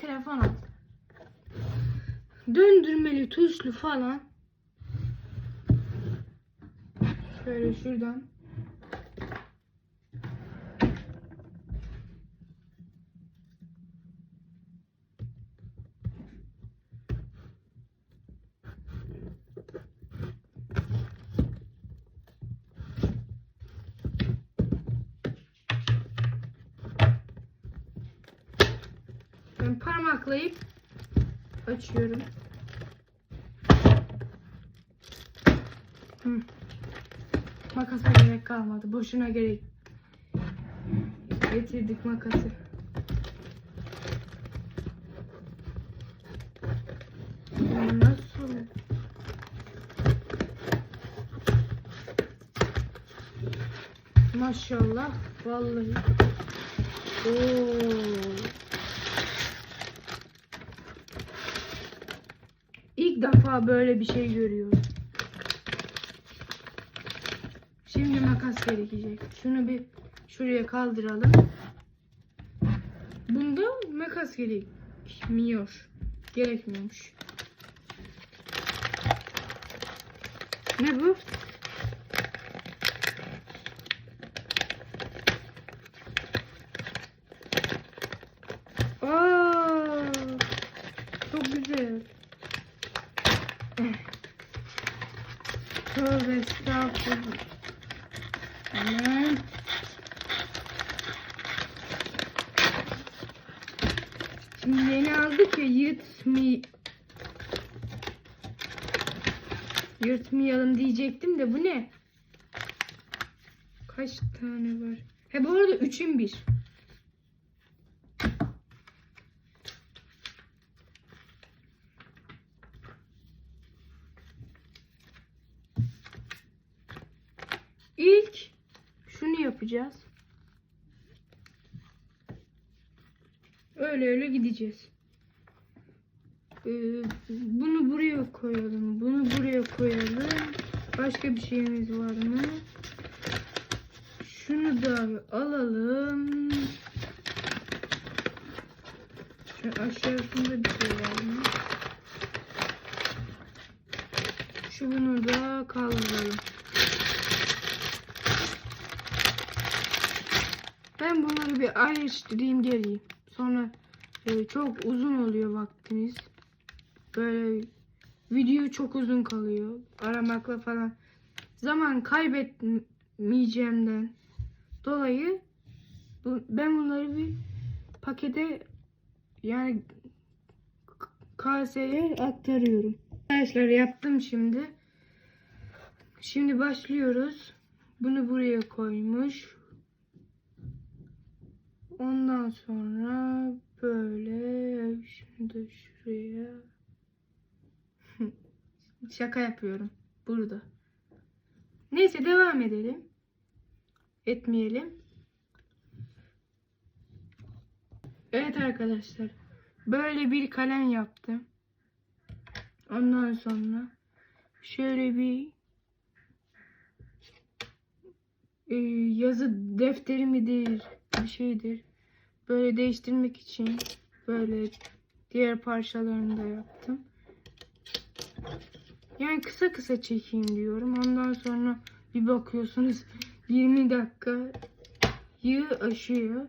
telefon al. Döndürmeli tuşlu falan. Şöyle şuradan. Parmaklayıp açıyorum. Hı. Makasa gerek kalmadı. Boşuna gerek getirdik makası. Nasıl? Maşallah. Vallahi. Oo. İlk defa böyle bir şey görüyorum. Şimdi makas gerekecek. Şunu bir şuraya kaldıralım. Bunda makas gerekmiyor. Gerekmiyormuş. Ne bu? Aa, çok güzel. Tövbe estağfurullah. Aman. Şimdi yeni aldık ya yırtmi... Yırtmayalım diyecektim de bu ne? Kaç tane var? He bu arada üçün bir. İlk şunu yapacağız. Öyle öyle gideceğiz. Ee, bunu buraya koyalım. Bunu buraya koyalım. Başka bir şeyimiz var mı? Şunu da alalım. Şu aşağısında bir şey var mı? Şu bunu da kaldıralım. Ben bunları bir ayrıştırayım geleyim. Sonra e, çok uzun oluyor vaktimiz. Böyle video çok uzun kalıyor. Aramakla falan. Zaman kaybetmeyeceğimden dolayı bu, ben bunları bir pakete yani kaseye aktarıyorum. Arkadaşlar yaptım şimdi. Şimdi başlıyoruz. Bunu buraya koymuş. Ondan sonra böyle şunu da şuraya şaka yapıyorum burada. Neyse devam edelim. Etmeyelim. Evet arkadaşlar. Böyle bir kalem yaptım. Ondan sonra şöyle bir e, yazı defteri midir bir şeydir. Böyle değiştirmek için böyle diğer parçalarını da yaptım. Yani kısa kısa çekeyim diyorum. Ondan sonra bir bakıyorsunuz 20 dakika yığ aşıyor.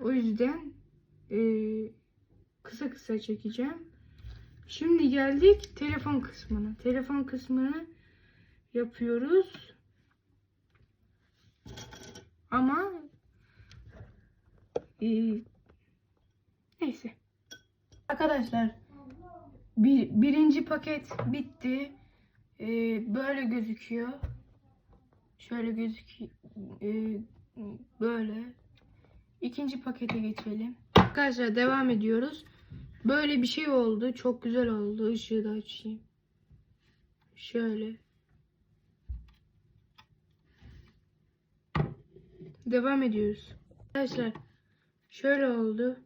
O yüzden eee, kısa kısa çekeceğim. Şimdi geldik telefon kısmına. Telefon kısmını yapıyoruz. Ama eee, neyse. Arkadaşlar bir, birinci paket bitti. Ee, böyle gözüküyor. Şöyle gözüküyor. Ee, böyle. İkinci pakete geçelim. Arkadaşlar devam ediyoruz. Böyle bir şey oldu. Çok güzel oldu. Işığı da açayım. Şöyle. Devam ediyoruz. Arkadaşlar Şöyle oldu.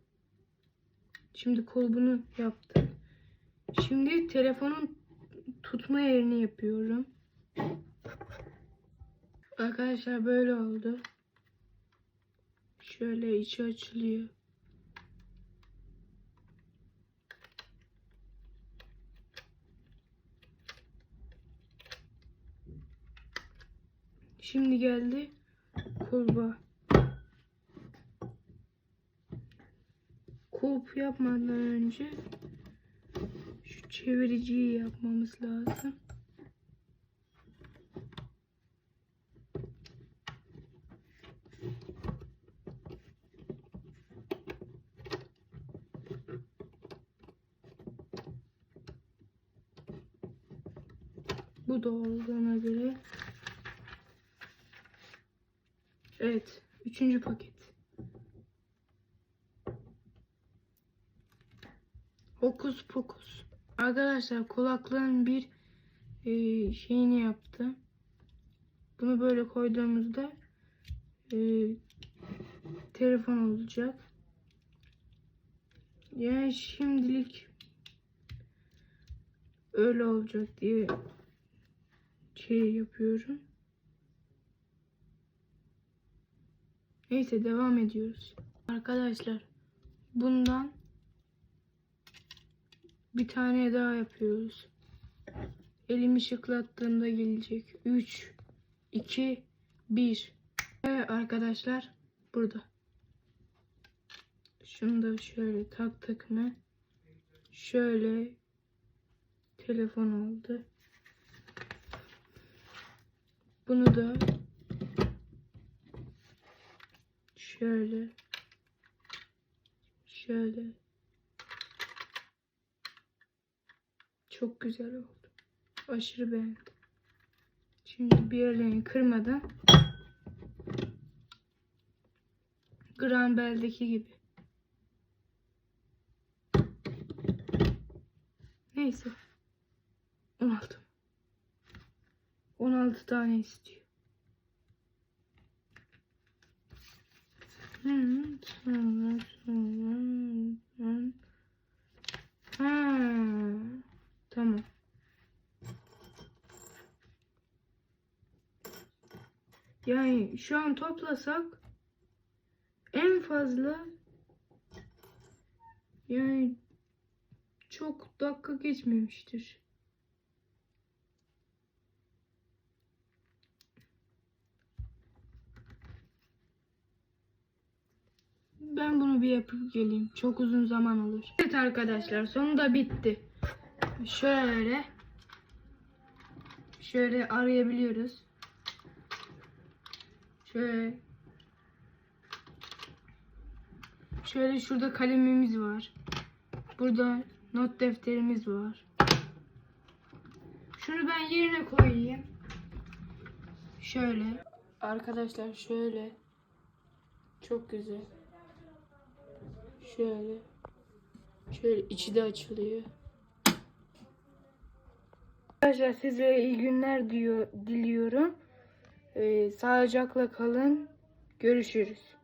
Şimdi kulbunu yaptım. Şimdi telefonun tutma yerini yapıyorum. Arkadaşlar böyle oldu. Şöyle içi açılıyor. Şimdi geldi kulba. Kulp yapmadan önce şu çeviriciyi yapmamız lazım. Bu da olduğuna göre Evet. Üçüncü paket. Hokus pokus. Arkadaşlar kulaklığın bir e, şeyini yaptım. Bunu böyle koyduğumuzda e, telefon olacak. Yani şimdilik öyle olacak diye şey yapıyorum. Neyse devam ediyoruz. Arkadaşlar bundan bir tane daha yapıyoruz. Elimi şıklattığımda gelecek. 3 2 1 Evet arkadaşlar burada. Şunu da şöyle taktık mı? Şöyle telefon oldu. Bunu da şöyle şöyle çok güzel oldu. Aşırı beğendim. Şimdi bir yerlerini kırmadan Granbel'deki gibi. Neyse. 16. 16 tane istiyor. Hı, sonra sonra sonra. Ha, tamam. Yani şu an toplasak en fazla yani çok dakika geçmemiştir. Ben bunu bir yapıp geleyim. Çok uzun zaman olur. Evet arkadaşlar sonunda bitti. Şöyle şöyle arayabiliyoruz. Şöyle şöyle şurada kalemimiz var. Burada not defterimiz var. Şunu ben yerine koyayım. Şöyle arkadaşlar şöyle çok güzel. Şöyle. Şöyle içi de açılıyor. Arkadaşlar sizlere iyi günler diyor, diliyorum. Ee, sağlıcakla kalın. Görüşürüz.